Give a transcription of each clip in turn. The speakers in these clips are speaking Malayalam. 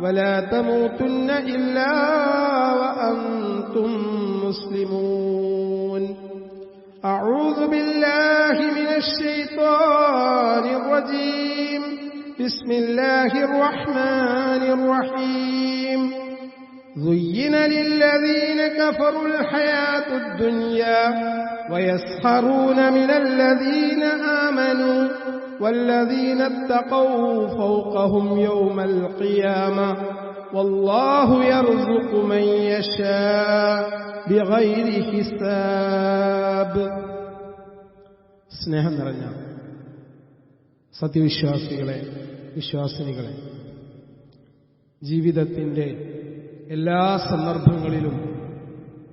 ولا تموتن إلا وأنتم مسلمون. أعوذ بالله من الشيطان الرجيم. بسم الله الرحمن الرحيم. زين للذين كفروا الحياة الدنيا ويسخرون من الذين آمنوا والذين اتقوا فوقهم يوم القيامة والله يرزق من يشاء بغير حساب സ്നേഹം നിറഞ്ഞ സത്യവിശ്വാസികളെ വിശ്വാസിനികളെ ജീവിതത്തിൻ്റെ എല്ലാ സന്ദർഭങ്ങളിലും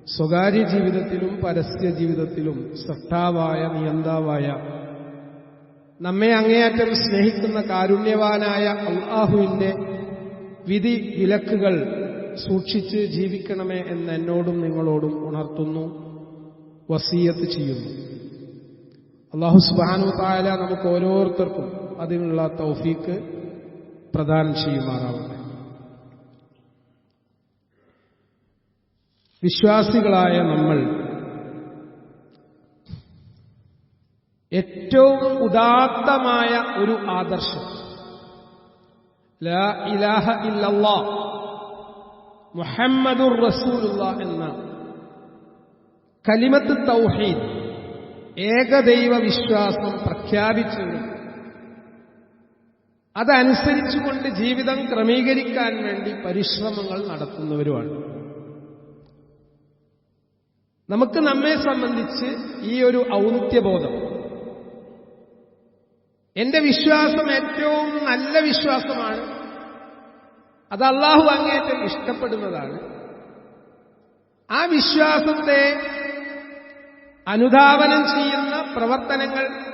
സ്വകാര്യ ജീവിതത്തിലും പരസ്യ ജീവിതത്തിലും സൃഷ്ടാവായ നിയന്താവായ നമ്മെ അങ്ങേയറ്റം സ്നേഹിക്കുന്ന കാരുണ്യവാനായ അള്ളാഹുവിന്റെ വിധി വിലക്കുകൾ സൂക്ഷിച്ച് ജീവിക്കണമേ എന്ന് എന്നോടും നിങ്ങളോടും ഉണർത്തുന്നു വസീയത്ത് ചെയ്യുന്നു. അള്ളാഹു സുബാനു തായാല നമുക്ക് ഓരോരുത്തർക്കും അതിനുള്ള തൗഫീക്ക് പ്രദാനം ചെയ്യുമാറാവട്ടെ. വിശ്വാസികളായ നമ്മൾ ഏറ്റവും ഉദാത്തമായ ഒരു ആദർശം. ലാ ഇലാഹ ഇല്ലല്ലാ മുഹമ്മദുർ റസൂലുള്ള എന്ന കലിമത്ത് തൗഹീദ് ഏകദൈവ വിശ്വാസം പ്രഖ്യാപിച്ചു അതനുസരിച്ചുകൊണ്ട് ജീവിതം ക്രമീകരിക്കാൻ വേണ്ടി പരിശ്രമങ്ങൾ നടത്തുന്നവരുമാണ്. നമുക്ക് നമ്മെ സംബന്ധിച്ച് ഈ ഒരു ഔന്നിത്യബോധം എന്റെ വിശ്വാസം ഏറ്റവും നല്ല വിശ്വാസമാണ്. അത് അള്ളാഹു അങ്ങേറ്റം ഇഷ്ടപ്പെടുന്നതാണ്. ആ വിശ്വാസത്തെ അനുധാവനം ചെയ്യുന്ന പ്രവർത്തനങ്ങൾ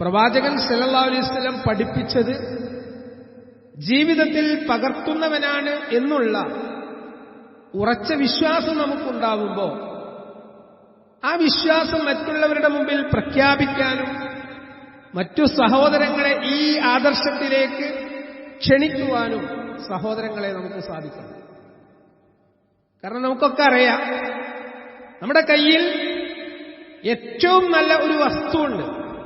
പ്രവാചകൻ സല്ലാ അലൈവല്ലം പഠിപ്പിച്ചത് ജീവിതത്തിൽ പകർത്തുന്നവനാണ് എന്നുള്ള ഉറച്ച വിശ്വാസം നമുക്കുണ്ടാവുമ്പോൾ ആ വിശ്വാസം മറ്റുള്ളവരുടെ മുമ്പിൽ പ്രഖ്യാപിക്കാനും മറ്റു സഹോദരങ്ങളെ ഈ ആദർശത്തിലേക്ക് ക്ഷണിക്കുവാനും സഹോദരങ്ങളെ നമുക്ക് സാധിക്കണം. കാരണം നമുക്കൊക്കെ അറിയാം നമ്മുടെ കയ്യിൽ ഏറ്റവും നല്ല ഒരു വസ്തുവുണ്ട്.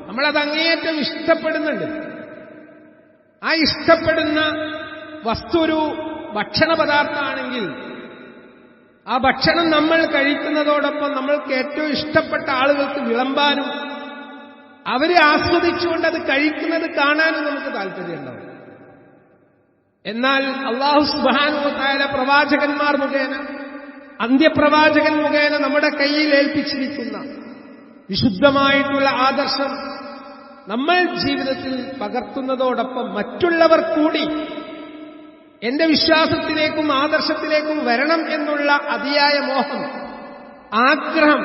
നമ്മളത് അങ്ങേയറ്റം ഇഷ്ടപ്പെടുന്നുണ്ട്. ആ ഇഷ്ടപ്പെടുന്ന വസ്തു ഒരു ഭക്ഷണ പദാർത്ഥമാണെങ്കിൽ ആ ഭക്ഷണം നമ്മൾ കഴിക്കുന്നതോടൊപ്പം നമ്മൾക്ക് ഏറ്റവും ഇഷ്ടപ്പെട്ട ആളുകൾക്ക് വിളമ്പാനും അവരെ ആസ്വദിച്ചുകൊണ്ട് അത് കഴിക്കുന്നത് കാണാനും നമുക്ക് താല്പര്യമുണ്ടാവും. എന്നാൽ അള്ളാഹു സുബാനുത്തായ പ്രവാചകന്മാർ മുഖേന അന്ത്യപ്രവാചകൻ മുഖേന നമ്മുടെ കയ്യിൽ ഏൽപ്പിച്ചിരിക്കുന്ന വിശുദ്ധമായിട്ടുള്ള ആദർശം നമ്മൾ ജീവിതത്തിൽ പകർത്തുന്നതോടൊപ്പം മറ്റുള്ളവർ കൂടി എന്റെ വിശ്വാസത്തിലേക്കും ആദർശത്തിലേക്കും വരണം എന്നുള്ള അതിയായ മോഹം ആഗ്രഹം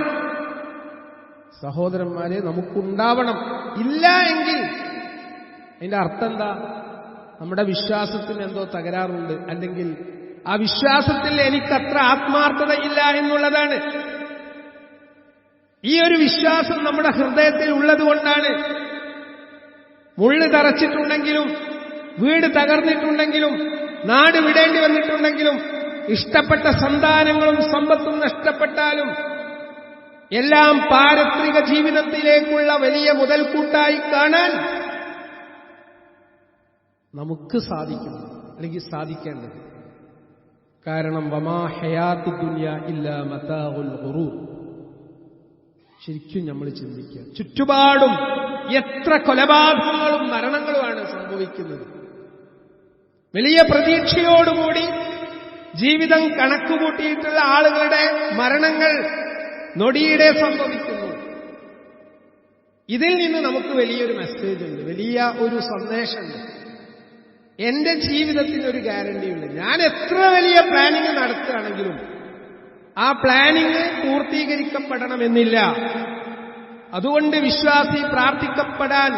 സഹോദരന്മാരെ നമുക്കുണ്ടാവണം. ഇല്ല എങ്കിൽ അതിന്റെ അർത്ഥം എന്താ? നമ്മുടെ വിശ്വാസത്തിന് എന്തോ തകരാറുണ്ട്. അല്ലെങ്കിൽ ആ വിശ്വാസത്തിൽ എനിക്കത്ര ആത്മാർത്ഥതയില്ല എന്നുള്ളതാണ്. ഈ ഒരു വിശ്വാസം നമ്മുടെ ഹൃദയത്തിൽ ഉള്ളതുകൊണ്ടാണ് മുള്ളു തറച്ചിട്ടുണ്ടെങ്കിലും വീട് തകർന്നിട്ടുണ്ടെങ്കിലും നാട് വിടേണ്ടി വന്നിട്ടുണ്ടെങ്കിലും ഇഷ്ടപ്പെട്ട സന്താനങ്ങളും സമ്പത്തും നഷ്ടപ്പെട്ടാലും എല്ലാം പാരത്രിക ജീവിതത്തിലേക്കുള്ള വലിയ മുതൽക്കൂട്ടായി കാണാൻ നമുക്ക് സാധിക്കുന്നു അല്ലെങ്കിൽ സാധിക്കേണ്ടത്. കാരണം വമാ ഹയാത്ത് ദുനിയ ഇല്ല മതാഉൽ ഖുറൂർ ശരിക്കും നമ്മൾ ചിന്തിക്കുക. ചുറ്റുപാടും എത്ര കൊലപാതകങ്ങളും മരണങ്ങളുമാണ് സംഭവിക്കുന്നത്. വലിയ പ്രതീക്ഷയോടുകൂടി ജീവിതം കണക്കുകൂട്ടിയിട്ടുള്ള ആളുകളുടെ മരണങ്ങൾ നൊടിയിടെ സംഭവിക്കുന്നു. ഇതിൽ നിന്ന് നമുക്ക് വലിയൊരു മെസ്സേജ് ഉണ്ട്. വലിയ ഒരു സന്ദേശമുണ്ട്. എന്റെ ജീവിതത്തിന് ഒരു ഗ്യാരണ്ടിയുണ്ട് ഞാൻ എത്ര വലിയ പ്ലാനിങ് നടത്തുകയാണെങ്കിലും ആ പ്ലാനിങ് പൂർത്തീകരിക്കപ്പെടണമെന്നില്ല. അതുകൊണ്ട് വിശ്വാസി പ്രാർത്ഥിക്കപ്പെടാൻ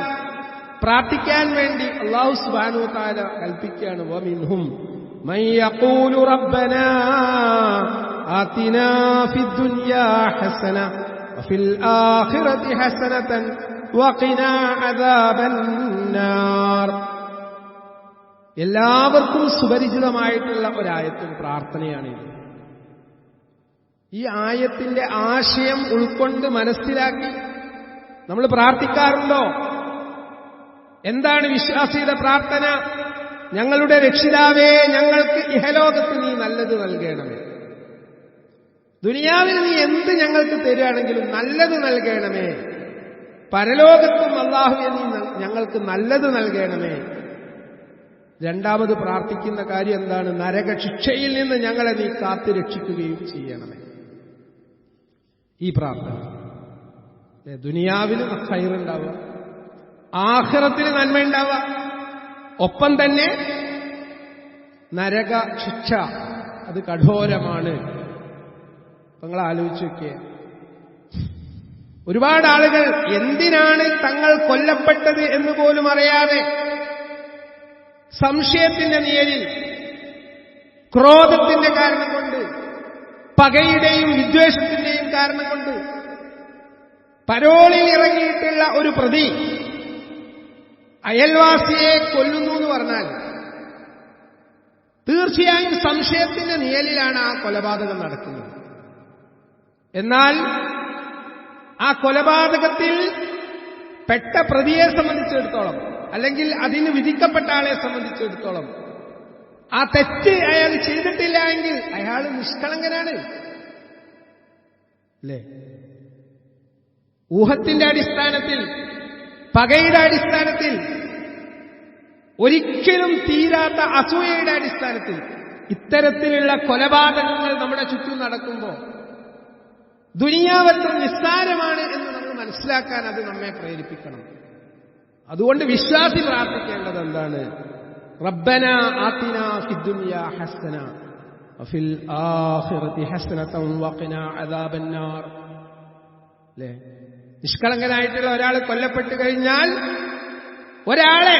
പ്രാർത്ഥിക്കാൻ വേണ്ടി അള്ളാഹു സുബാനു താര കൽപ്പിക്കുകയാണ്. വമിൻഹും من يقول ربنا آتنا في الدنيا حسنة وفي الآخرة حسنة وقنا عذاب النار എല്ലാവർക്കും സുപരിചിതമായിട്ടുള്ള ഒരായത്തും പ്രാർത്ഥനയാണിത് ഈ ആയത്തിന്റെ ആശയം ഉൾക്കൊണ്ട് മനസ്സിലാക്കി നമ്മൾ പ്രാർത്ഥിക്കാറുണ്ടോ എന്താണ് വിശ്വാസിയുടെ പ്രാർത്ഥന ഞങ്ങളുടെ രക്ഷിതാവേ ഞങ്ങൾക്ക് ഇഹലോകത്ത് നീ നല്ലത് നൽകണമേ ദുനിയാവിൽ നീ എന്ത് ഞങ്ങൾക്ക് തരികയാണെങ്കിലും നല്ലത് നൽകണമേ. പരലോകത്തും അള്ളാഹുവെ നീ ഞങ്ങൾക്ക് നല്ലത് നൽകണമേ. രണ്ടാമത് പ്രാർത്ഥിക്കുന്ന കാര്യം എന്താണ്? നരകശിക്ഷയിൽ നിന്ന് ഞങ്ങളെ നീ കാത്തു രക്ഷിക്കുകയും ചെയ്യണമേ. ഈ പ്രാർത്ഥന. ദുനിയാവിലും ഹൈറുണ്ടാവുക ആഹ്റത്തിന് നന്മ ഉണ്ടാവുക ഒപ്പം തന്നെ നരക ശിക്ഷ അത് കഠോരമാണ്. നിങ്ങൾ ആലോചിച്ചു നോക്കിയ ഒരുപാട് ആളുകൾ എന്തിനാണ് തങ്ങൾ കൊല്ലപ്പെട്ടത് എന്ന് പോലും അറിയാതെ സംശയത്തിന്റെ നിയലിൽ ക്രോധത്തിന്റെ കാരണം കൊണ്ട് പകയുടെയും വിദ്വേഷത്തിന്റെയും കാരണം കൊണ്ട് പരോളിൽ ഇറങ്ങിയിട്ടുള്ള ഒരു പ്രതി അയൽവാസിയെ കൊല്ലുന്നു എന്ന് പറഞ്ഞാൽ തീർച്ചയായും സംശയത്തിന്റെ നിയലിലാണ് ആ കൊലപാതകം നടക്കുന്നത്. എന്നാൽ ആ കൊലപാതകത്തിൽ പെട്ട പ്രതിയെ സംബന്ധിച്ചിടത്തോളം അല്ലെങ്കിൽ അതിന് വിധിക്കപ്പെട്ട ആളെ സംബന്ധിച്ചിടത്തോളം ആ തെറ്റ് അയാൾ ചെയ്തിട്ടില്ല എങ്കിൽ അയാൾ നിഷ്കളങ്കനാണ്. അല്ലേ ഊഹത്തിന്റെ അടിസ്ഥാനത്തിൽ പകയുടെ അടിസ്ഥാനത്തിൽ ഒരിക്കലും തീരാത്ത അസൂയയുടെ അടിസ്ഥാനത്തിൽ ഇത്തരത്തിലുള്ള കൊലപാതകങ്ങൾ നമ്മുടെ ചുറ്റും നടക്കുമ്പോൾ ദുനിയാവത്ര നിസ്സാരമാണ് എന്ന് നമ്മൾ മനസ്സിലാക്കാൻ അത് നമ്മെ പ്രേരിപ്പിക്കണം. അതുകൊണ്ട് വിശ്വാസി പ്രാർത്ഥിക്കേണ്ടത് എന്താണ്? റബ്ബന ആത്തിന ഫിദ്ദുനിയ ഹസ്തന വഫിൽ ആഖിറതി ഹസ്നതൻ വഖിന അദാബന്നാർ. അല്ലേ? നിഷ്കളങ്കനായിട്ടുള്ള ഒരാൾ കൊല്ലപ്പെട്ടു കഴിഞ്ഞാൽ ഒരാളെ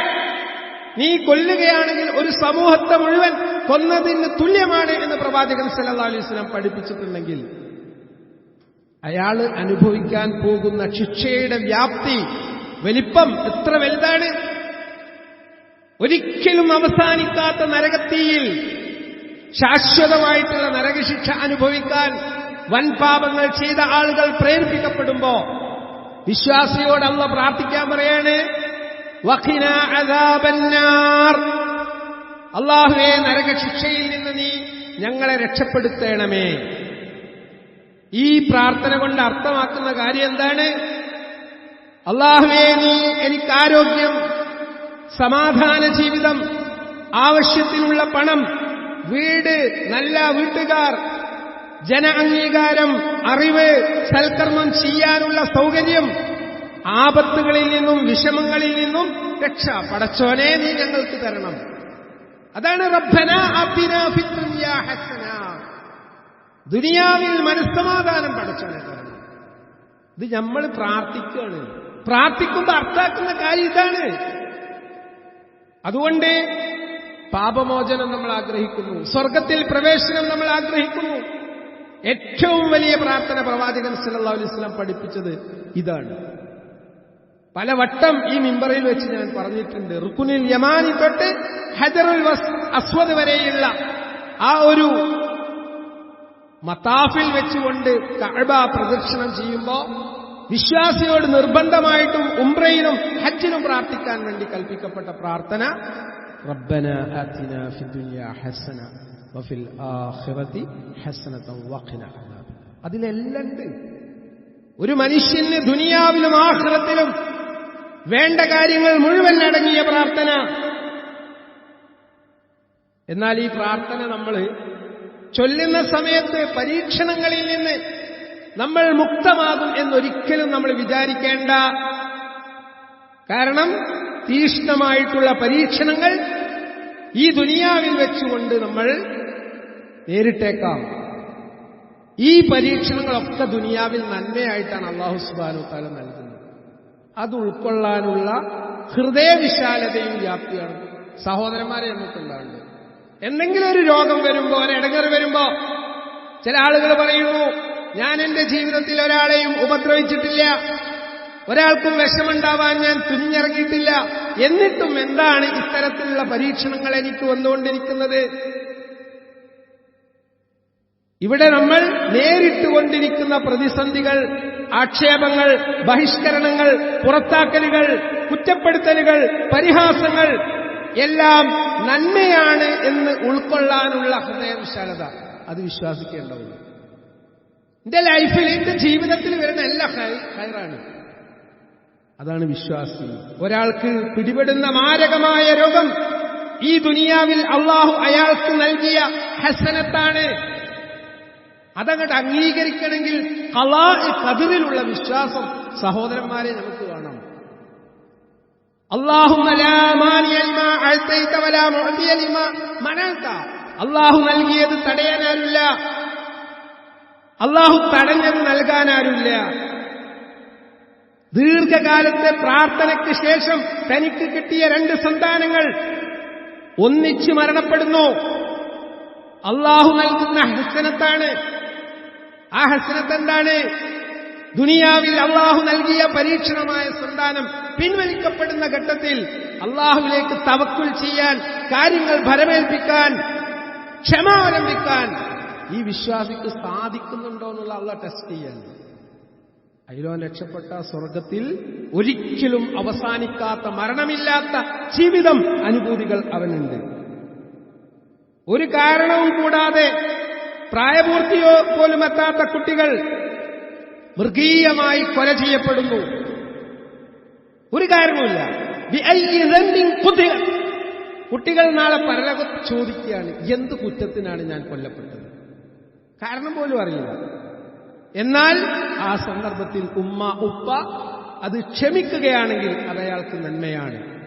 നീ കൊല്ലുകയാണെങ്കിൽ ഒരു സമൂഹത്തെ മുഴുവൻ കൊന്നതിന് തുല്യമാണ് എന്ന് പ്രവാചകൻ സല്ലല്ലാഹു അലൈഹി വസല്ലം പഠിപ്പിച്ചിട്ടുണ്ടെങ്കിൽ അയാൾ അനുഭവിക്കാൻ പോകുന്ന ശിക്ഷയുടെ വ്യാപ്തി വലിപ്പം എത്ര വലുതാണ്? ഒരിക്കലും അവസാനിക്കാത്ത നരകത്തിയിൽ ശാശ്വതമായിട്ടുള്ള നരകശിക്ഷ അനുഭവിക്കാൻ വൻപാപങ്ങൾ ചെയ്ത ആളുകൾ പ്രേരിപ്പിക്കപ്പെടുമ്പോ വിശ്വാസിയോടല്ല പ്രാർത്ഥിക്കാൻ പറയാണ് അള്ളാഹുവെ നരകശിക്ഷയിൽ നിന്ന് നീ ഞങ്ങളെ രക്ഷപ്പെടുത്തേണമേ. ഈ പ്രാർത്ഥന കൊണ്ട് അർത്ഥമാക്കുന്ന കാര്യം എന്താണ്? അള്ളാഹുവേ നീ എനിക്ക് ആരോഗ്യം സമാധാന ജീവിതം ആവശ്യത്തിനുള്ള പണം വീട് നല്ല വീട്ടുകാർ ജന അംഗീകാരം അറിവ് സൽക്കർമ്മം ചെയ്യാനുള്ള സൗകര്യം ആപത്തുകളിൽ നിന്നും വിഷമങ്ങളിൽ നിന്നും രക്ഷ പടച്ചോനെ നീ ഞങ്ങൾക്ക് തരണം. അതാണ് റബ്ബന ഹസന. ദുനിയാവിൽ മനസ്സമാധാനം പഠിച്ചാണ് ഇത് നമ്മൾ പ്രാർത്ഥിക്കുകയാണ്. പ്രാർത്ഥിക്കുമ്പോൾ അർത്ഥാക്കുന്ന കാര്യം ഇതാണ്. അതുകൊണ്ട് പാപമോചനം നമ്മൾ ആഗ്രഹിക്കുന്നു. സ്വർഗത്തിൽ പ്രവേശനം നമ്മൾ ആഗ്രഹിക്കുന്നു. ഏറ്റവും വലിയ പ്രാർത്ഥന പ്രവാചകൻ സല്ലല്ലാഹു അലൈഹി വസല്ലം പഠിപ്പിച്ചത് ഇതാണ്. പല വട്ടം ഈ മിമ്പറിൽ വെച്ച് ഞാൻ പറഞ്ഞിട്ടുണ്ട്. റുക്കുനിൽ യമാനി തൊട്ട് ഹജറുൽ അസ്വദ് വരെയുള്ള ആ ഒരു മത്താഫിൽ വെച്ചുകൊണ്ട് കഅബ പ്രദക്ഷിണം ചെയ്യുമ്പോൾ വിശ്വാസിയോട് നിർബന്ധമായിട്ടും ഉംറയിലും ഹജ്ജിനും പ്രാർത്ഥിക്കാൻ വേണ്ടി കൽപ്പിക്കപ്പെട്ട പ്രാർത്ഥന റബ്ബന ഹസന ആഖിറതി ഹസനതൻ വഖിന അദാബ്. അതിലെല്ലാം ഒരു മനുഷ്യന് ദുനിയാവിലും ആഖിറത്തിലും വേണ്ട കാര്യങ്ങൾ മുഴുവൻ അടങ്ങിയ പ്രാർത്ഥന. എന്നാൽ ഈ പ്രാർത്ഥന നമ്മൾ ചൊല്ലുന്ന സമയത്ത് പരീക്ഷണങ്ങളിൽ നിന്ന് നമ്മൾ മുക്തമാകും എന്നൊരിക്കലും നമ്മൾ വിചാരിക്കേണ്ട. കാരണം തീഷ്ണമായിട്ടുള്ള പരീക്ഷണങ്ങൾ ഈ ദുനിയാവിൽ വെച്ചുകൊണ്ട് നമ്മൾ നേരിട്ടേക്കാം. ഈ പരീക്ഷണങ്ങളൊക്കെ ദുനിയാവിൽ നന്മയായിട്ടാണ് അള്ളാഹു സുബാനു താല നൽകുന്നത്. അത് ഉൾക്കൊള്ളാനുള്ള ഹൃദയവിശാലതയും വ്യാപ്തിയാണ്. സഹോദരന്മാരെ നമുക്കുണ്ടാവുന്നത് എന്തെങ്കിലും ഒരു രോഗം വരുമ്പോ ഒരു ഇടങ്ങറി വരുമ്പോ ചില ആളുകൾ പറയുന്നു ഞാൻ എന്റെ ജീവിതത്തിൽ ഒരാളെയും ഉപദ്രവിച്ചിട്ടില്ല. ഒരാൾക്കും വിഷമുണ്ടാവാൻ ഞാൻ തുഞ്ഞിറങ്ങിയിട്ടില്ല എന്നിട്ടും എന്താണ് ഇത്തരത്തിലുള്ള പരീക്ഷണങ്ങൾ എനിക്ക് വന്നുകൊണ്ടിരിക്കുന്നത്? ഇവിടെ നമ്മൾ നേരിട്ടുകൊണ്ടിരിക്കുന്ന പ്രതിസന്ധികൾ ആക്ഷേപങ്ങൾ ബഹിഷ്കരണങ്ങൾ പുറത്താക്കലുകൾ കുറ്റപ്പെടുത്തലുകൾ പരിഹാസങ്ങൾ എല്ലാം നന്മയാണ് എന്ന് ഉൾക്കൊള്ളാനുള്ള ഹൃദയവിശാലത അത് വിശ്വാസിക്കേണ്ടതുള്ളൂ എന്റെ ലൈഫിൽ എന്റെ ജീവിതത്തിൽ വരുന്ന എല്ലാ ഹൈറാണ് അതാണ് വിശ്വാസി. ഒരാൾക്ക് പിടിപെടുന്ന മാരകമായ രോഗം ഈ ദുനിയാവിൽ അള്ളാഹു അയാൾക്ക് നൽകിയ ഹസനത്താണ്. അതങ്ങോട്ട് അംഗീകരിക്കണമെങ്കിൽ കലാ കതിറിലുള്ള വിശ്വാസം സഹോദരന്മാരെ നമുക്ക് കാണാം. അള്ളാഹു നൽകിയത് തടയാനാരില്ല. അള്ളാഹു തടഞ്ഞത് നൽകാനാരില്ല. ദീർഘകാലത്തെ പ്രാർത്ഥനയ്ക്ക് ശേഷം തനിക്ക് കിട്ടിയ രണ്ട് സന്താനങ്ങൾ ഒന്നിച്ച് മരണപ്പെടുന്നു. അള്ളാഹു നൽകുന്ന ഹസനത്താണ്. ആ ഹസനത്ത് എന്താണ്? ദുനിയാവിൽ അള്ളാഹു നൽകിയ പരീക്ഷണമായ സന്താനം പിൻവലിക്കപ്പെടുന്ന ഘട്ടത്തിൽ അള്ളാഹുവിലേക്ക് തവക്കുൽ ചെയ്യാൻ കാര്യങ്ങൾ ഭരമേൽപ്പിക്കാൻ ക്ഷമ ആരംഭിക്കാൻ ഈ വിശ്വാസിക്ക് സാധിക്കുന്നുണ്ടോ എന്നുള്ള അള്ള ടെസ്റ്റ് ചെയ്യാൻ. അയിലോ രക്ഷപ്പെട്ട സ്വർഗത്തിൽ ഒരിക്കലും അവസാനിക്കാത്ത മരണമില്ലാത്ത ജീവിതം അനുഭൂതികൾ അവനുണ്ട്. ഒരു കാരണവും കൂടാതെ പ്രായപൂർത്തിയോ പോലും എത്താത്ത കുട്ടികൾ മൃഗീയമായി കൊല ചെയ്യപ്പെടുന്നു. ഒരു കാരണവുമില്ല കുട്ടികൾ നാളെ പരലക ചോദിക്കുകയാണ് എന്ത് കുറ്റത്തിനാണ് ഞാൻ കൊല്ലപ്പെട്ടത്? കാരണം പോലും അറിയില്ല. എന്നാൽ ആ സന്ദർഭത്തിൽ ഉമ്മ ഉപ്പ അത് ക്ഷമിക്കുകയാണെങ്കിൽ അത് അയാൾക്ക് നന്മയാണ്.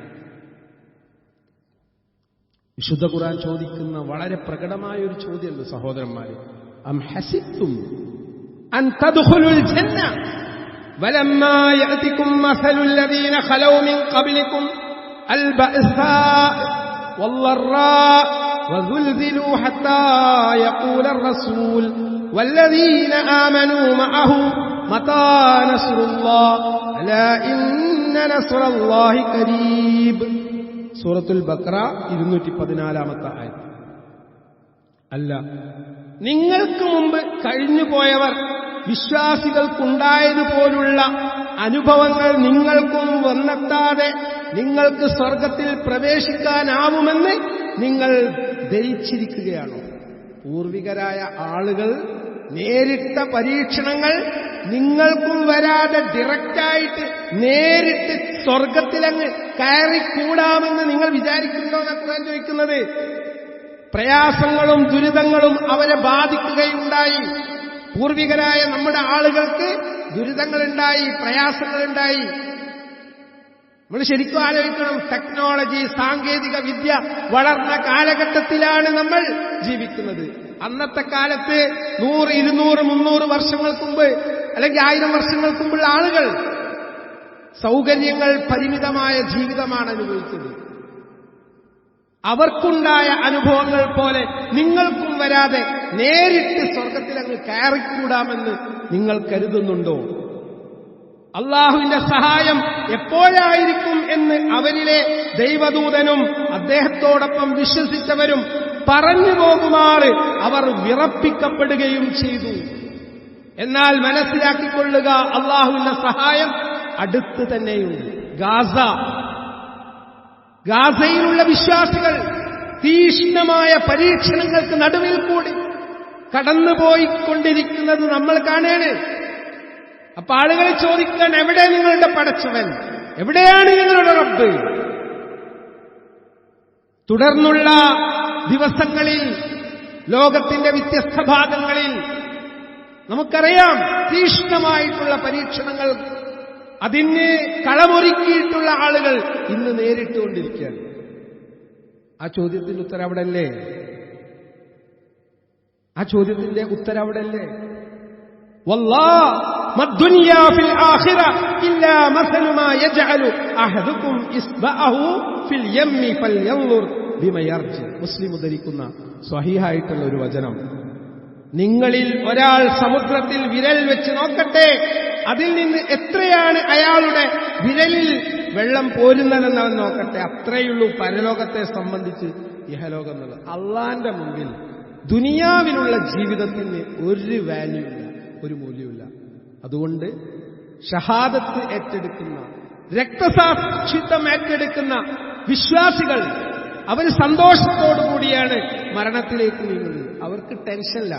വിശുദ്ധ ഖുർആൻ ചോദിക്കുന്ന വളരെ പ്രകടമായ ഒരു ചോദ്യമുണ്ട് സഹോദരന്മാരെ. അം ഹസിത്തും അൻ തദ്ഖുലുൽ ജന്ന ولما يأتكم مثل الذين خلوا من قبلكم البأساء والضراء وزلزلوا حتى يقول الرسول والذين آمنوا معه متى نصر الله ألا إن نصر الله قريب സൂറത്തുൽ ബക്ര ഇരുന്നൂറ്റി പതിനാലാമത്തെ ആയത് അല്ല നിങ്ങൾക്ക് മുമ്പ് കഴിഞ്ഞുപോയവർ വിശ്വാസികൾക്കുണ്ടായതുപോലുള്ള അനുഭവങ്ങൾ നിങ്ങൾക്കും വന്നെത്താതെ നിങ്ങൾക്ക് സ്വർഗത്തിൽ പ്രവേശിക്കാനാവുമെന്ന് നിങ്ങൾ ധരിച്ചിരിക്കുകയാണോ? പൂർവികരായ ആളുകൾ നേരിട്ട പരീക്ഷണങ്ങൾ നിങ്ങൾക്കും വരാതെ ഡയറക്റ്റായിട്ട് നേരിട്ട് സ്വർഗത്തിലങ്ങ് കയറിക്കൂടാമെന്ന് നിങ്ങൾ വിചാരിക്കുന്നുണ്ടോ എന്നാണ് ചോദിക്കുന്നത്. പ്രയാസങ്ങളും ദുരിതങ്ങളും അവരെ ബാധിക്കുകയുണ്ടായി. പൂർവികരായ നമ്മുടെ ആളുകൾക്ക് ദുരിതങ്ങളുണ്ടായി പ്രയാസങ്ങളുണ്ടായി. നമ്മൾ ശരിക്കും ആലോചിക്കണം ടെക്നോളജി സാങ്കേതിക വിദ്യ വളർന്ന കാലഘട്ടത്തിലാണ് നമ്മൾ ജീവിക്കുന്നത്. അന്നത്തെ കാലത്ത് നൂറ് ഇരുന്നൂറ് മുന്നൂറ് വർഷങ്ങൾക്ക് മുമ്പ് അല്ലെങ്കിൽ ആയിരം വർഷങ്ങൾക്ക് മുമ്പുള്ള ആളുകൾ സൗകര്യങ്ങൾ പരിമിതമായ ജീവിതമാണ് അനുഭവിച്ചത്. അവർക്കുണ്ടായ അനുഭവങ്ങൾ പോലെ നിങ്ങൾക്കും വരാതെ നേരിട്ട് സ്വർഗത്തിലങ്ങ് കയറിക്കൂടാമെന്ന് നിങ്ങൾ കരുതുന്നുണ്ടോ? അള്ളാഹുവിന്റെ സഹായം എപ്പോഴായിരിക്കും എന്ന് അവരിലെ ദൈവദൂതനും അദ്ദേഹത്തോടൊപ്പം വിശ്വസിച്ചവരും പറഞ്ഞു പോകുമാറ് അവർ വിറപ്പിക്കപ്പെടുകയും ചെയ്തു. എന്നാൽ മനസ്സിലാക്കിക്കൊള്ളുക അള്ളാഹുവിന്റെ സഹായം അടുത്ത് തന്നെയുണ്ട്. ഗാസ ഗാസയിലുള്ള വിശ്വാസികൾ തീഷ്ണമായ പരീക്ഷണങ്ങൾക്ക് നടുവിൽ കൂടി കടന്നുപോയിക്കൊണ്ടിരിക്കുന്നത് നമ്മൾ കാണേണ്. അപ്പൊ ആളുകളെ ചോദിക്കാൻ എവിടെ നിങ്ങളുടെ പടച്ചവൻ? എവിടെയാണ് നിങ്ങളുടെ റബ്ബ്? തുടർന്നുള്ള ദിവസങ്ങളിൽ ലോകത്തിന്റെ വ്യത്യസ്ത ഭാഗങ്ങളിൽ നമുക്കറിയാം തീഷ്ണമായിട്ടുള്ള പരീക്ഷണങ്ങൾ അതിന് കളമൊരുക്കിയിട്ടുള്ള ആളുകൾ ഇന്ന് നേരിട്ടുകൊണ്ടിരിക്കുകയാണ്. ആ ചോദ്യത്തിന്റെ ഉത്തരം അവിടെയല്ലേ? ആ ചോദ്യത്തിന്റെ ഉത്തരം അവിടെയല്ലേ? മുസ്ലിം ഉദ്ധരിക്കുന്ന സ്വഹീഹായിട്ടുള്ള ഒരു വചനം. നിങ്ങളിൽ ഒരാൾ സമുദ്രത്തിൽ വിരൽ വെച്ച് നോക്കട്ടെ അതിൽ നിന്ന് എത്രയാണ് അയാളുടെ വിരലിൽ വെള്ളം പോരുന്നതെന്ന് അവൻ നോക്കട്ടെ. അത്രയുള്ളൂ പരലോകത്തെ സംബന്ധിച്ച് ഇഹലോകം എന്നുള്ളത് അള്ളാന്റെ മുമ്പിൽ ദുനിയാവിലുള്ള ജീവിതത്തിന് ഒരു വാല്യൂ ഇല്ല ഒരു മൂല്യമില്ല അതുകൊണ്ട് ഷഹാദത്ത് ഏറ്റെടുക്കുന്ന രക്തസാക്ഷിത്വം ഏറ്റെടുക്കുന്ന വിശ്വാസികൾ അവർ സന്തോഷത്തോടു കൂടിയാണ് മരണത്തിലേക്ക് നീങ്ങുന്നത്. അവർക്ക് ടെൻഷനില്ല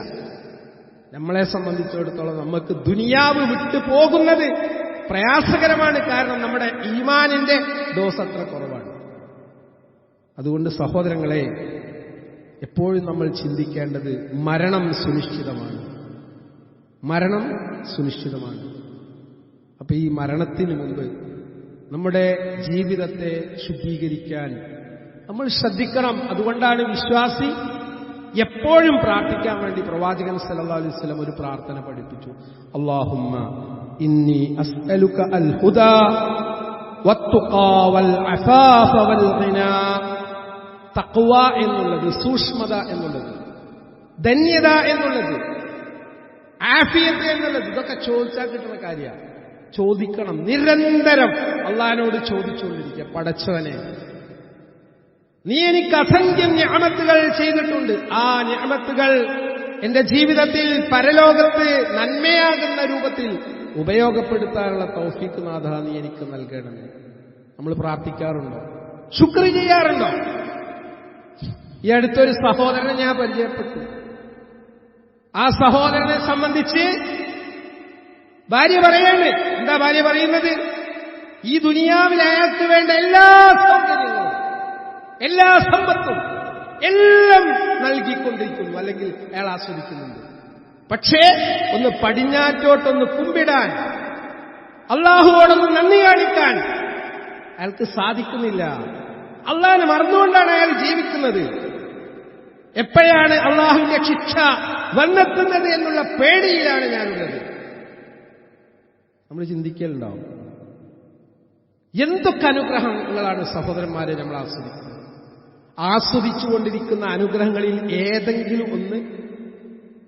നമ്മളെ സംബന്ധിച്ചിടത്തോളം നമുക്ക് ദുനിയാവ് വിട്ടു പോകുന്നത് പ്രയാസകരമാണ് കാരണം നമ്മുടെ ഈമാനിന്റെ ഡോസ് അത്ര കുറവാണ്. അതുകൊണ്ട് സഹോദരങ്ങളെ എപ്പോഴും നമ്മൾ ചിന്തിക്കേണ്ടത് മരണം സുനിശ്ചിതമാണ്. മരണം സുനിശ്ചിതമാണ്. അപ്പൊ ഈ മരണത്തിന് മുമ്പ് നമ്മുടെ ജീവിതത്തെ ശുദ്ധീകരിക്കാൻ നമ്മൾ ശ്രദ്ധിക്കണം. അതുകൊണ്ടാണ് വിശ്വാസി എപ്പോഴും പ്രാർത്ഥിക്കാൻ വേണ്ടി പ്രവാചകൻ സല്ലല്ലാഹു അലൈഹി സ്വലം ഒരു പ്രാർത്ഥന പഠിപ്പിച്ചു. അല്ലാഹുമ്മ ഇന്നി അസ്അലുക അൽ ഹുദാ തഖ്വ എന്നുള്ളത് സൂക്ഷ്മത എന്നുള്ളത് ധന്യത എന്നുള്ളത് ആഫിയത്ത് എന്നുള്ളത് ഇതൊക്കെ ചോദിച്ചാൽ കിട്ടുന്ന കാര്യമാണ്. ചോദിക്കണം നിരന്തരം അള്ളഹാനോട് ചോദിച്ചുകൊണ്ടിരിക്കുക പടച്ചവനെ നീ എനിക്ക് അസംഖ്യം ഞാമത്തുകൾ ചെയ്തിട്ടുണ്ട്. ആ ഞാമത്തുകൾ എന്റെ ജീവിതത്തിൽ പരലോകത്ത് നന്മയാകുന്ന രൂപത്തിൽ ഉപയോഗപ്പെടുത്താനുള്ള തൗഫീക്ക് നാഥ നീ എനിക്ക് നൽകണമേ. നമ്മൾ പ്രാർത്ഥിക്കാറുണ്ടോ? ശുക്രി ചെയ്യാറുണ്ടോ? ഈ അടുത്തൊരു സഹോദരനെ ഞാൻ പരിചയപ്പെട്ടു. ആ സഹോദരനെ സംബന്ധിച്ച് ഭാര്യ പറയാണ്. എന്താ ഭാര്യ പറയുന്നത്? ഈ ദുനിയാവിൽ അയാൾക്ക് വേണ്ട എല്ലാ സൗകര്യങ്ങളും എല്ലാ സമ്പത്തും എല്ലാം നൽകിക്കൊണ്ടിരിക്കുന്നു അല്ലെങ്കിൽ അയാൾ ആസ്വദിക്കുന്നുണ്ട്. പക്ഷേ ഒന്ന് പടിഞ്ഞാറ്റോട്ടൊന്ന് കുമ്പിടാൻ അള്ളാഹുവോടൊന്ന് നന്ദി കാണിക്കാൻ അയാൾക്ക് സാധിക്കുന്നില്ല. അള്ളാഹിനെ മറന്നുകൊണ്ടാണ് അയാൾ ജീവിക്കുന്നത്. എപ്പോഴാണ് അള്ളാഹുവിന്റെ ശിക്ഷ വന്നെത്തുന്നത് എന്നുള്ള പേടിയിലാണ് ഞാനുള്ളത്. നമ്മൾ ചിന്തിക്കലുണ്ടാവും. എന്തൊക്കെ അനുഗ്രഹങ്ങളാണ് സഹോദരന്മാരെ നമ്മൾ ആസ്വദിക്കുന്നത്? ആസ്വദിച്ചുകൊണ്ടിരിക്കുന്ന അനുഗ്രഹങ്ങളിൽ ഏതെങ്കിലും ഒന്ന്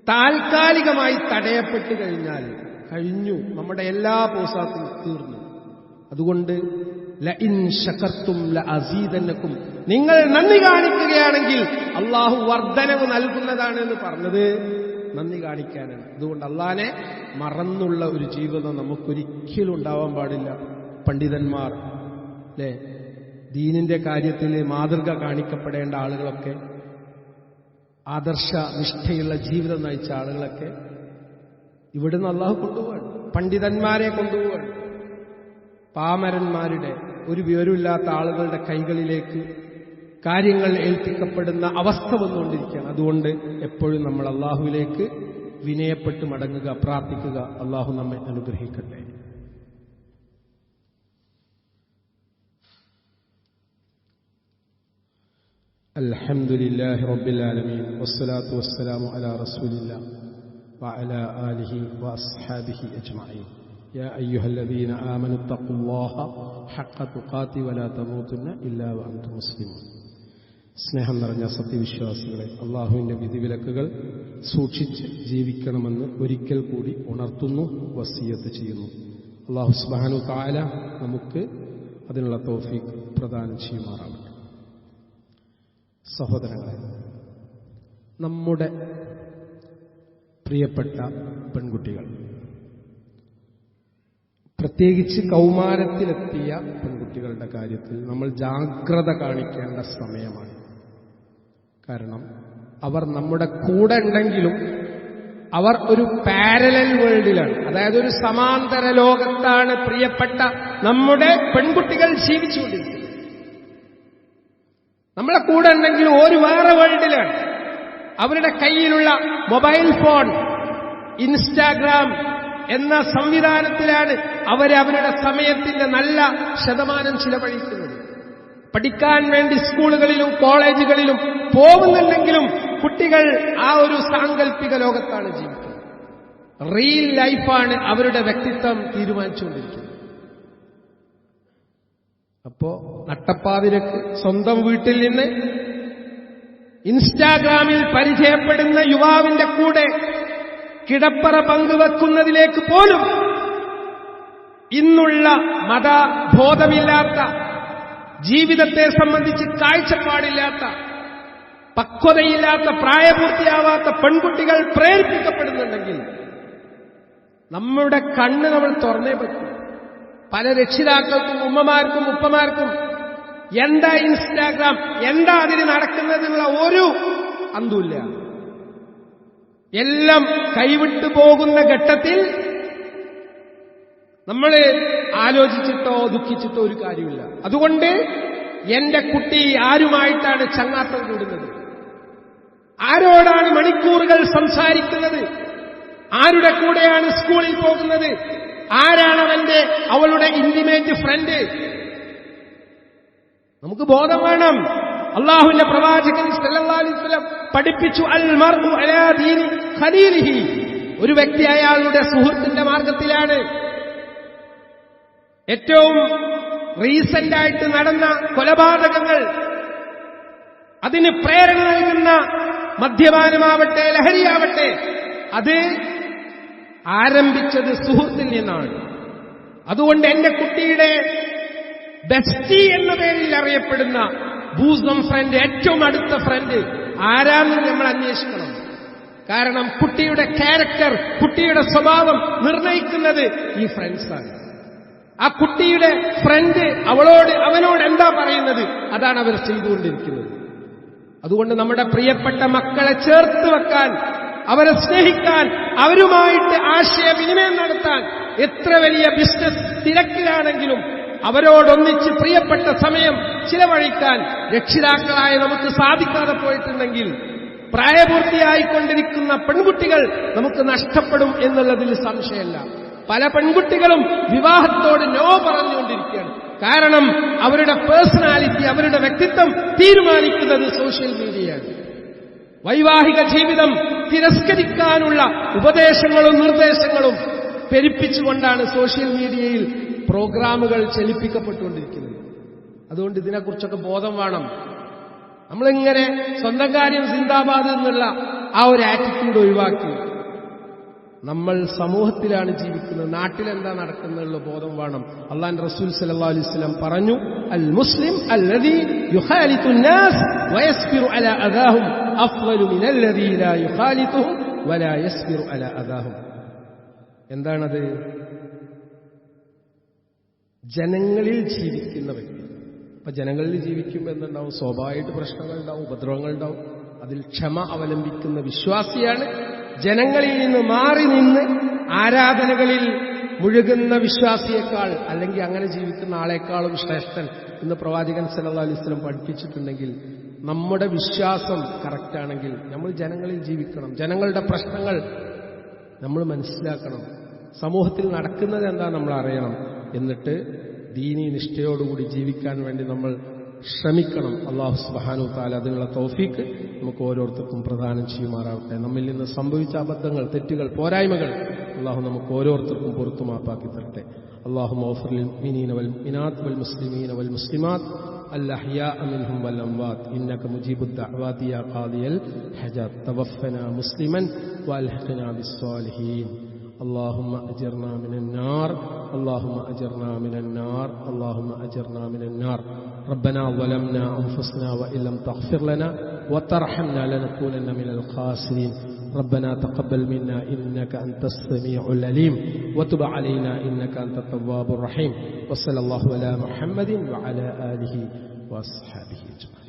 താൽക്കാലികമായി തടയപ്പെട്ടു കഴിഞ്ഞാൽ കഴിഞ്ഞു. നമ്മുടെ എല്ലാ പോസാത്തും തീർന്നു. അതുകൊണ്ട് ല അസീതന്നക്കും നിങ്ങൾ നന്ദി കാണിക്കുകയാണെങ്കിൽ അള്ളാഹു വർധനവ് നൽകുന്നതാണ് എന്ന് പറഞ്ഞത് നന്ദി കാണിക്കാനാണ്. അതുകൊണ്ട് അള്ളാനെ മറന്നുള്ള ഒരു ജീവിതം നമുക്കൊരിക്കലും ഉണ്ടാവാൻ പാടില്ല. പണ്ഡിതന്മാർ അല്ലേ ദീനിന്റെ കാര്യത്തിൽ മാതൃക കാണിക്കപ്പെടേണ്ട ആളുകളൊക്കെ ആദർശ നിഷ്ഠയുള്ള ജീവിതം നയിച്ച ആളുകളൊക്കെ ഇവിടുന്ന് അള്ളാഹു കൊണ്ടുപോവാണ് പണ്ഡിതന്മാരെ കൊണ്ടുപോവാണ് പാമരന്മാരുടെ ഒരു വിവരമില്ലാത്ത ആളുകളുടെ കൈകളിലേക്ക് കാര്യങ്ങൾ ഏൽപ്പിക്കപ്പെടുന്ന അവസ്ഥ വന്നുകൊണ്ടിരിക്കുകയാണ്. അതുകൊണ്ട് എപ്പോഴും നമ്മൾ അള്ളാഹുവിലേക്ക് വിനയപ്പെട്ട് മടങ്ങുക പ്രാർത്ഥിക്കുക. അള്ളാഹു നമ്മെ അനുഗ്രഹിക്കട്ടെ. الحمد لله رب العالمين والصلاة والسلام على رسول الله وعلى آله وأصحابه أجمعين يا أيها الذين آمنوا اتقوا الله حق تقاته ولا تموتن إلا وأنتم مسلمون സ്നേഹം നിറഞ്ഞ സത്യവിശ്വാസികളെ അള്ളാഹുവിന്റെ വിധിവിലക്കുകൾ സൂക്ഷിച്ച് ജീവിക്കണമെന്ന് ഒരിക്കൽ കൂടി ഉണർത്തുന്നു വസീയത്ത് ചെയ്യുന്നു അള്ളാഹു സുബാനു താല നമുക്ക് അതിനുള്ള തോഫീക്ക് പ്രദാനം ചെയ്യുമാറാവട്ടെ സഹോദരങ്ങളെ നമ്മുടെ പ്രിയപ്പെട്ട പെൺകുട്ടികൾ പ്രത്യേകിച്ച് കൗമാരത്തിലെത്തിയ പെൺകുട്ടികളുടെ കാര്യത്തിൽ നമ്മൾ ജാഗ്രത കാണിക്കേണ്ട സമയമാണ്. കാരണം അവർ നമ്മുടെ കൂടെ ഉണ്ടെങ്കിലും അവർ ഒരു പാരലൽ വേൾഡിലാണ്. അതായത് ഒരു സമാന്തര ലോകത്താണ് പ്രിയപ്പെട്ട നമ്മുടെ പെൺകുട്ടികൾ ജീവിച്ചുകൊണ്ടിരിക്കുന്നത്. നമ്മളെ കൂടെ ഉണ്ടെങ്കിൽ ഒരു വേറെ വേൾഡിലാണ് അവരുടെ കയ്യിലുള്ള മൊബൈൽ ഫോൺ ഇൻസ്റ്റാഗ്രാം എന്ന സംവിധാനത്തിലാണ് അവരവരുടെ സമയത്തിന്റെ നല്ല ശതമാനം ചിലവഴിക്കുന്നത്. പഠിക്കാൻ വേണ്ടി സ്കൂളുകളിലും കോളേജുകളിലും പോകുന്നുണ്ടെങ്കിലും കുട്ടികൾ ആ ഒരു സാങ്കല്പിക ലോകത്താണ് ജീവിക്കുന്നത്. റിയൽ ലൈഫാണ് അവരുടെ വ്യക്തിത്വം തീരുമാനിച്ചുകൊണ്ടിരിക്കുന്നത്. അപ്പോ നട്ടപ്പാതിരക്ക് സ്വന്തം വീട്ടിൽ നിന്ന് ഇൻസ്റ്റാഗ്രാമിൽ പരിചയപ്പെടുന്ന യുവാവിന്റെ കൂടെ കിടപ്പറ പങ്കുവെക്കുന്നതിലേക്ക് പോലും ഇന്നുള്ള മതബോധമില്ലാത്ത ജീവിതത്തെ സംബന്ധിച്ച് കാഴ്ചപ്പാടില്ലാത്ത പക്വതയില്ലാത്ത പ്രായപൂർത്തിയാവാത്ത പെൺകുട്ടികൾ പ്രേരിപ്പിക്കപ്പെടുന്നുണ്ടെങ്കിൽ നമ്മുടെ കണ്ണ് നമ്മൾ തുറന്നേ പറ്റും. പല രക്ഷിതാക്കൾക്കും ഉമ്മമാർക്കും ഉപ്പമാർക്കും എന്താ ഇൻസ്റ്റാഗ്രാം എന്താ അതിന് നടക്കുന്നതിനുള്ള ഒരു അന്തുമില്ല എല്ലാം കൈവിട്ടു പോകുന്ന ഘട്ടത്തിൽ നമ്മൾ ആലോചിച്ചിട്ടോ ദുഃഖിച്ചിട്ടോ ഒരു കാര്യമില്ല. അതുകൊണ്ട് എന്റെ കുട്ടി ആരുമായിട്ടാണ് ചങ്ങാത്തം കൂടുന്നത്? ആരോടാണ് മണിക്കൂറുകൾ സംസാരിക്കുന്നത്? ആരുടെ കൂടെയാണ് സ്കൂളിൽ പോകുന്നത്? ആരാണ് അവന്റെ അവളുടെ ഇന്റിമേറ്റ് ഫ്രണ്ട് നമുക്ക് ബോധം വേണം. അള്ളാഹുവിന്റെ പ്രവാചകൻ പഠിപ്പിച്ചു അൽ മർഉ അലാ ഖലീലിഹി. ഒരു വ്യക്തി അയാളുടെ സുഹൃത്തിന്റെ മാർഗത്തിലാണ്. ഏറ്റവും റീസെന്റ് ആയിട്ട് നടന്ന കൊലപാതകങ്ങൾ അതിന് പ്രേരണ നൽകുന്ന മദ്യപാനമാവട്ടെ ലഹരിയാവട്ടെ അത് ആരംഭിച്ചത് സുഹൃത്തിൽ നിന്നാണ്. അതുകൊണ്ട് എന്റെ കുട്ടിയുടെ ബെസ്റ്റി എന്ന പേരിൽ അറിയപ്പെടുന്ന ബൂസം ഫ്രണ്ട് ഏറ്റവും അടുത്ത ഫ്രണ്ട് ആരാന്ന് നമ്മൾ അന്വേഷിക്കണം. കാരണം കുട്ടിയുടെ ക്യാരക്ടർ കുട്ടിയുടെ സ്വഭാവം നിർണയിക്കുന്നത് ഈ ഫ്രണ്ട്സാണ് ആ കുട്ടിയുടെ ഫ്രണ്ട് അവളോട് അവനോട് എന്താ പറയുന്നത്? അതാണ് അവർ ചെയ്തുകൊണ്ടിരിക്കുന്നത്. അതുകൊണ്ട് നമ്മുടെ പ്രിയപ്പെട്ട മക്കളെ ചേർത്ത് വെക്കാൻ അവരെ സ്നേഹിക്കാൻ അവരുമായിട്ട് ആശയവിനിമയം നടത്താൻ എത്ര വലിയ ബിസിനസ് തിരക്കിലാണെങ്കിലും അവരോടൊന്നിച്ച് പ്രിയപ്പെട്ട സമയം ചിലവഴിക്കാൻ രക്ഷിതാക്കളായ നമുക്ക് സാധിക്കാതെ പോയിട്ടുണ്ടെങ്കിൽ പ്രായപൂർത്തിയായിക്കൊണ്ടിരിക്കുന്ന പെൺകുട്ടികൾ നമുക്ക് നഷ്ടപ്പെടും എന്നുള്ളതിൽ സംശയമല്ല. പല പെൺകുട്ടികളും വിവാഹത്തോട് നോ പറഞ്ഞുകൊണ്ടിരിക്കുകയാണ്. കാരണം അവരുടെ പേഴ്സണാലിറ്റി അവരുടെ വ്യക്തിത്വം തീരുമാനിക്കുന്നത് സോഷ്യൽ മീഡിയയാണ് വൈവാഹിക ജീവിതം തിരസ്കരിക്കാനുള്ള ഉപദേശങ്ങളും നിർദ്ദേശങ്ങളും പെരുപ്പിച്ചുകൊണ്ടാണ് സോഷ്യൽ മീഡിയയിൽ പ്രോഗ്രാമുകൾ ചലിപ്പിക്കപ്പെട്ടുകൊണ്ടിരിക്കുന്നത് അതുകൊണ്ട് ഇതിനെക്കുറിച്ചൊക്കെ ബോധം വേണം നമ്മളിങ്ങനെ സ്വന്തം കാര്യം സിന്ദാബാദ് എന്നുള്ള ആ ഒരു ആറ്റിറ്റ്യൂഡ് ഒഴിവാക്കി നമ്മൾ സമൂഹത്തിലാണ് ജീവിക്കുന്നത്. നാട്ടിലെന്താ നടക്കുന്നുള്ള ബോധം വേണം. അള്ളാൻ റസൂൽ സല്ലാ അലൈവലം പറഞ്ഞു അൽ മുസ്ലിം എന്താണത്? ജനങ്ങളിൽ ജീവിക്കുന്ന വ്യക്തി. അപ്പൊ ജനങ്ങളിൽ ജീവിക്കുമ്പോൾ എന്തുണ്ടാവും? സ്വാഭാവികമായിട്ട് പ്രശ്നങ്ങളുണ്ടാവും ഉപദ്രവങ്ങളുണ്ടാവും. അതിൽ ക്ഷമ അവലംബിക്കുന്ന വിശ്വാസിയാണ് ജനങ്ങളിൽ നിന്ന് മാറി നിന്ന് ആരാധനകളിൽ മുഴുകുന്ന വിശ്വാസിയേക്കാൾ അല്ലെങ്കിൽ അങ്ങനെ ജീവിക്കുന്ന ആളെക്കാളും ശ്രേഷ്ഠൻ എന്ന് പ്രവാചകൻ സല്ലല്ലാഹു അലിസ്ലം പഠിപ്പിച്ചിട്ടുണ്ടെങ്കിൽ നമ്മുടെ വിശ്വാസം കറക്റ്റാണെങ്കിൽ നമ്മൾ ജനങ്ങളിൽ ജീവിക്കണം. ജനങ്ങളുടെ പ്രശ്നങ്ങൾ നമ്മൾ മനസ്സിലാക്കണം. സമൂഹത്തിൽ നടക്കുന്നത് എന്താ നമ്മൾ അറിയണം. എന്നിട്ട് ദീനീ നിഷ്ഠയോടുകൂടി ജീവിക്കാൻ വേണ്ടി നമ്മൾ ശ്രമിക്കണം അള്ളാഹു സുബാനു താല അതിനുള്ള തോഫീക്ക് നമുക്ക് ഓരോരുത്തർക്കും പ്രദാനം ചെയ്യുമാറാവട്ടെ. നമ്മിൽ നിന്ന് സംഭവിച്ച അബദ്ധങ്ങൾ തെറ്റുകൾ പോരായ്മകൾ അള്ളാഹു നമുക്ക് ഓരോരുത്തർക്കും പുറത്തു മാപ്പാക്കി തരട്ടെ അള്ളാഹു മുജീബുദ്ദാവാദിയ ഖാദിയൽ ഹജ തവഫന മുസ്ലിമൻ വാൽഹഖന ബിസ്സാലിഹീൻ. اللهم أجرنا من النار اللهم أجرنا من النار اللهم أجرنا من النار. ربنا ظلمنا أنفسنا وإن لم تغفر لنا وترحمنا لنكونن من الخاسرين. ربنا تقبل منا إنك أنت السميع العليم. وتب علينا إنك أنت التواب الرحيم. وصلى الله على محمد وعلى آله وأصحابه أجمعين.